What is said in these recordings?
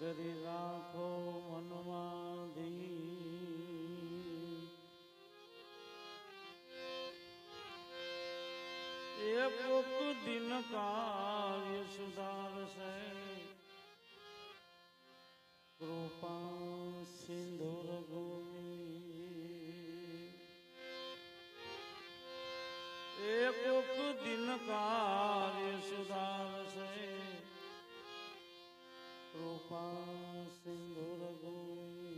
ધરી રાખો મનમાં ધી એક કોક દિન કાર્ય સુધારશે. કૃપા સિંધુર ભૂમિ એક કોક દિન કાર્ય સુધારશે. કૃપા સિંધુર ભૂમિ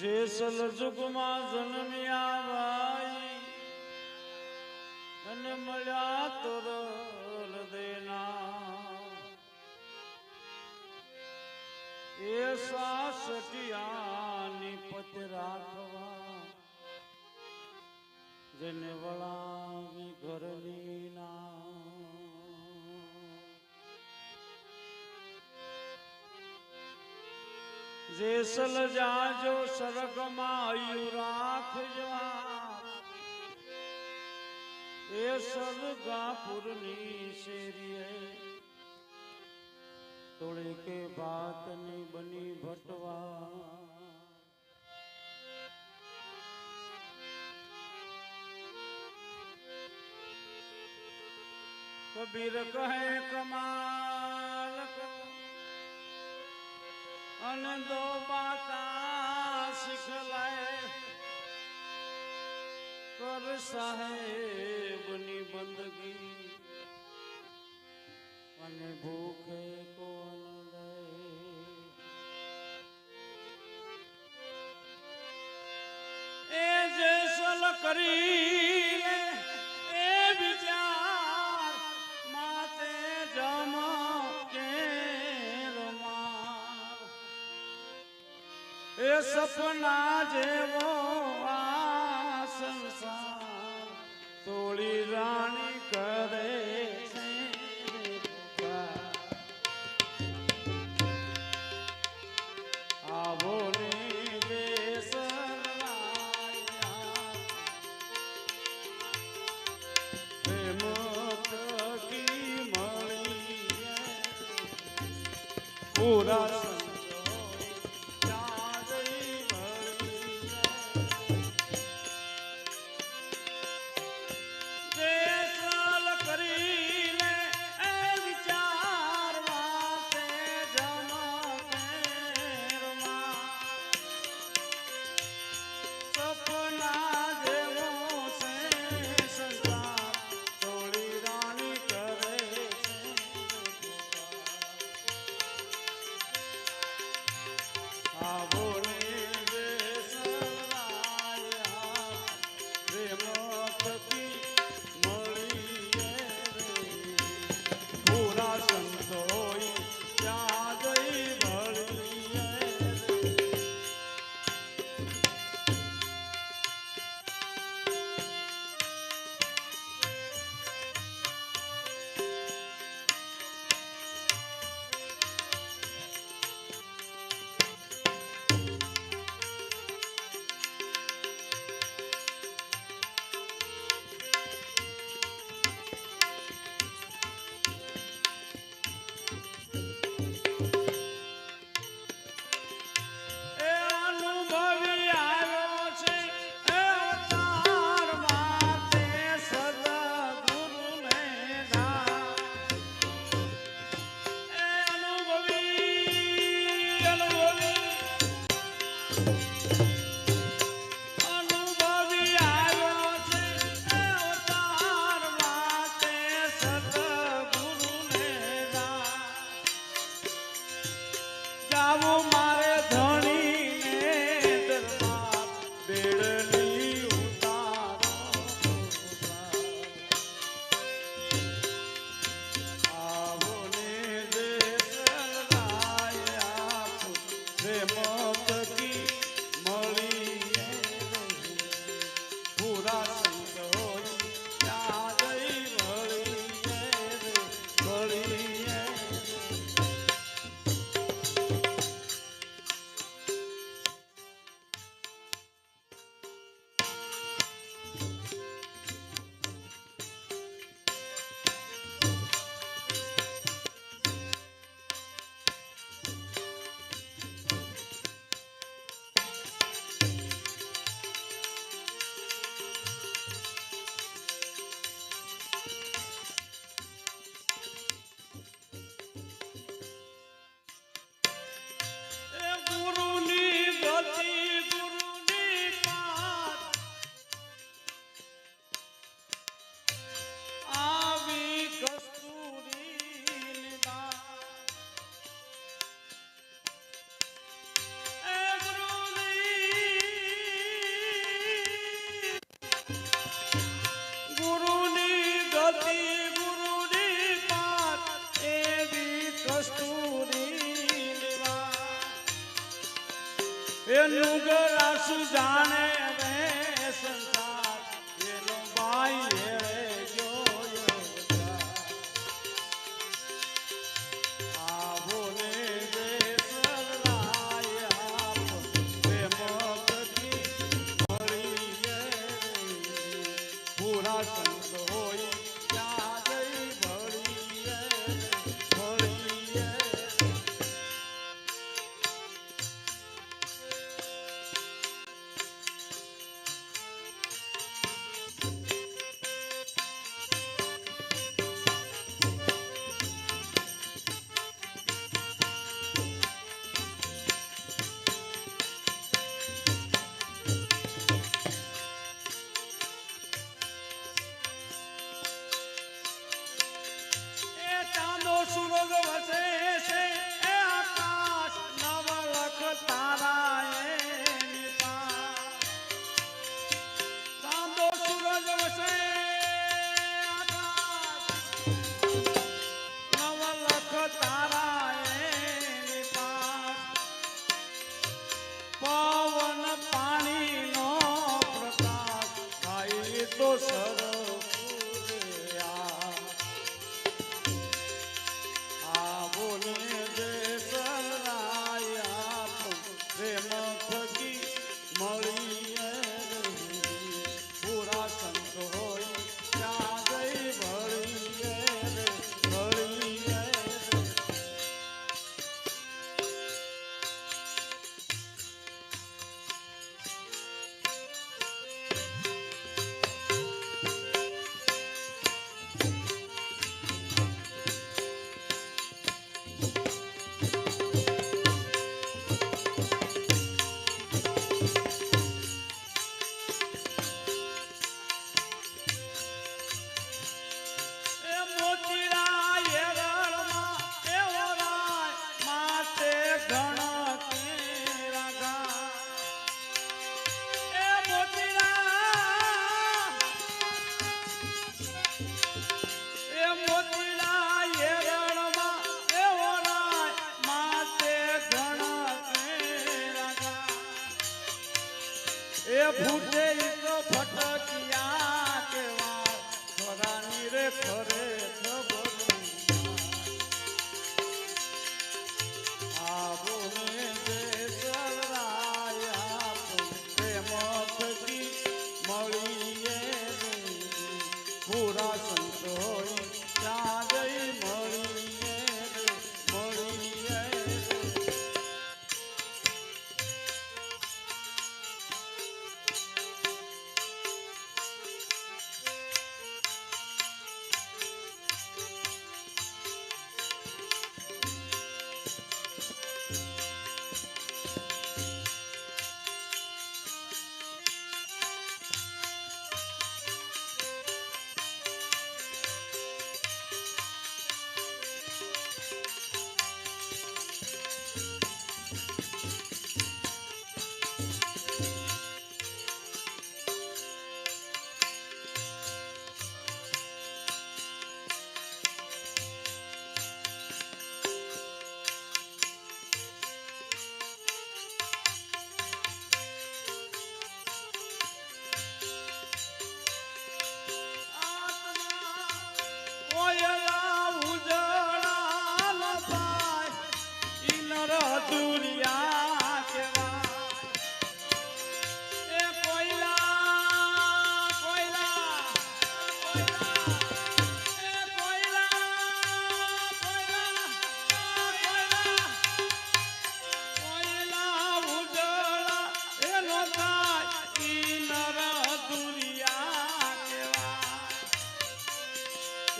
જે સલજુગમાં જન્મ્યા ભાઈ અને મળ્યા તોર દેના. એ સાસટિયાની પત રાખવા. જેને વળાવી ઘરની ના. જેસલ જાજો સરગમાં આયુ રાખજો. એ સરગાપુરની શેરીએ તોડે કે બાતની બની ભટવા. કબીર કહે કમાલ અને દો બાતા શીખલાય. કર સાહેબની બંદગી, અને ભૂખે કોણ એ જે સલ કરી સપના જેવો આ સંસાર તોળી રાણી કરે. આવો ને પૂરા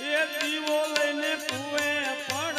એ દીવો લઈને કુએ પડ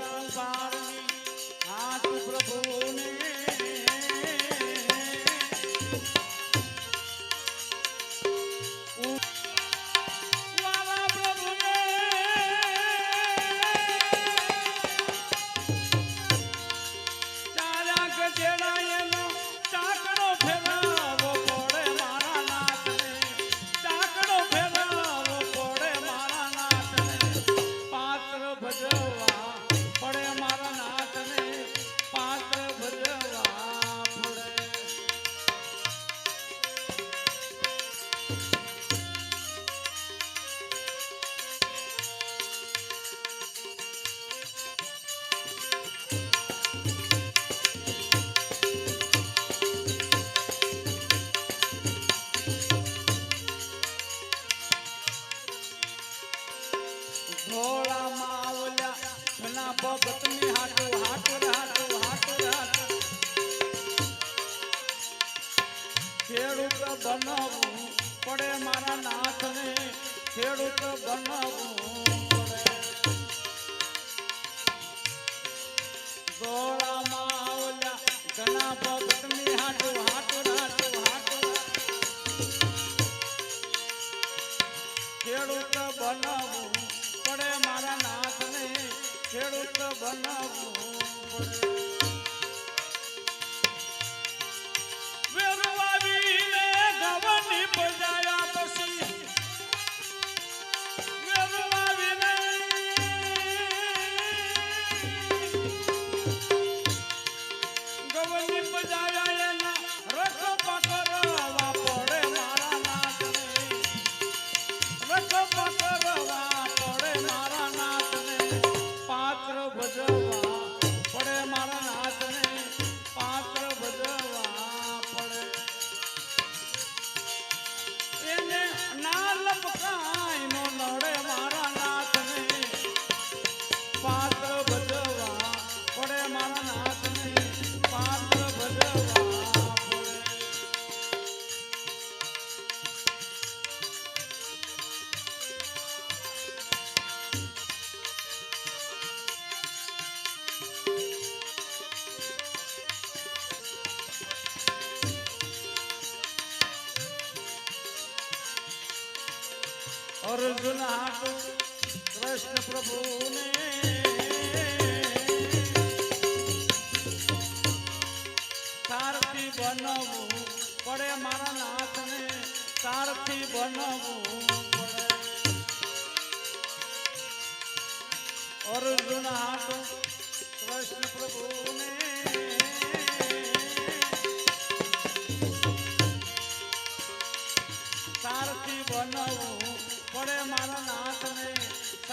કુંભારની હાથ પ્રભુને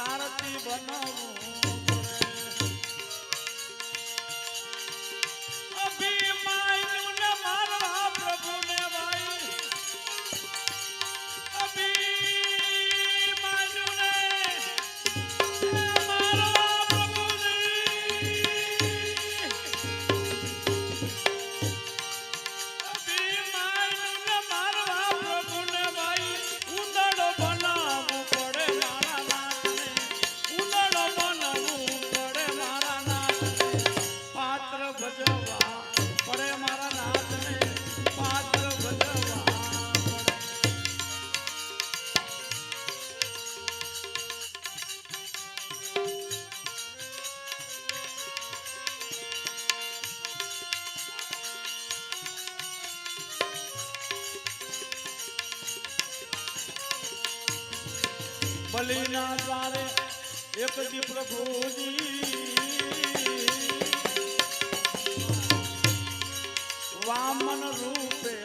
સારથી બનવું. બલિના દ્વારે એક દી પ્રભુજી વામન રૂપે